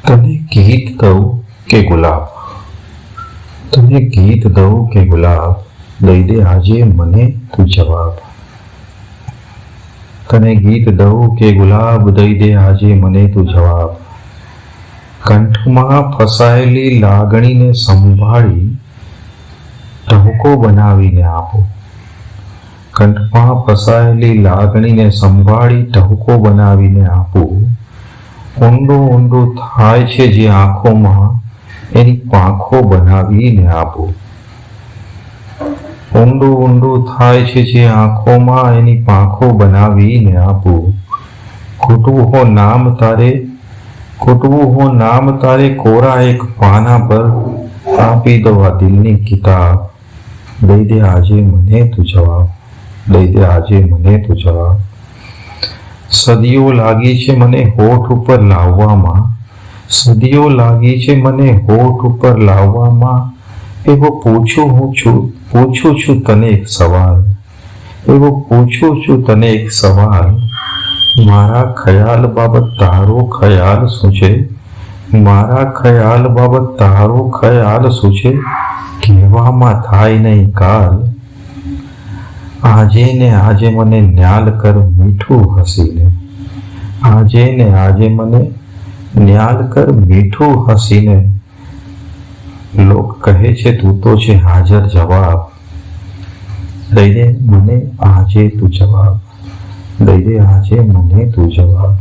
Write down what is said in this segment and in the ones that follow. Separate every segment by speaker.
Speaker 1: તને ગીત દઉં કે ગુલાબ તને ગીત દઉં કે ગુલાબ દઈ દે આજે મને તું જવાબ તને ગીત દઉં કે ગુલાબ દઈ દે આજે મને તું જવાબ કંઠમાં ફસાયેલી લાગણીને સંભાળી ટહુકો બનાવીને આપો કંઠમાં ફસાયેલી લાગણીને સંભાળી ટહુકો બનાવીને આપું ઊંડું ઊંડું થાય છે જે આંખોમાં એની પાંખો બનાવીને આપો. ઊંડું ઊંડું થાય છે જે આંખોમાં એની પાંખો બનાવીને આપો. ખૂટવું હો નામ તારે ખૂટવું હો નામ તારે, કોરા એક પાના પર આપી દો દિલની કિતાબ. દઈ દે આજે મને તું જવાબ, દઈ દે આજે મને તું જવાબ. સદીઓ લાગી છે મને હોઠ ઉપર લાવવામાં. સદીઓ લાગી છે મને હોઠ ઉપર લાવવામાં. એવો પૂછું હું છું, પૂછું છું તને એક સવાલ. એવો પૂછું છું તને એક સવાલ. મારા ખયાલ બાબત તારો ખયાલ શું છે? મારા ખયાલ બાબત તારો ખયાલ શું છે? કહેવામાં થાય નહીં કાલ. આજે ને આજે મને ન્યાલ કર, મીઠું હસીને. આજે ને આજે મને ન્યાલ કર, મીઠું હસીને. લોક કહે છે, તું તો છે હાજર જવાબ. દઈ મને આજે તું જવાબ. દઈ દે આજે મને તું જવાબ.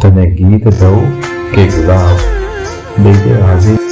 Speaker 1: તને ગીત દઉં કે ગુલાબ. દઈ દે આજે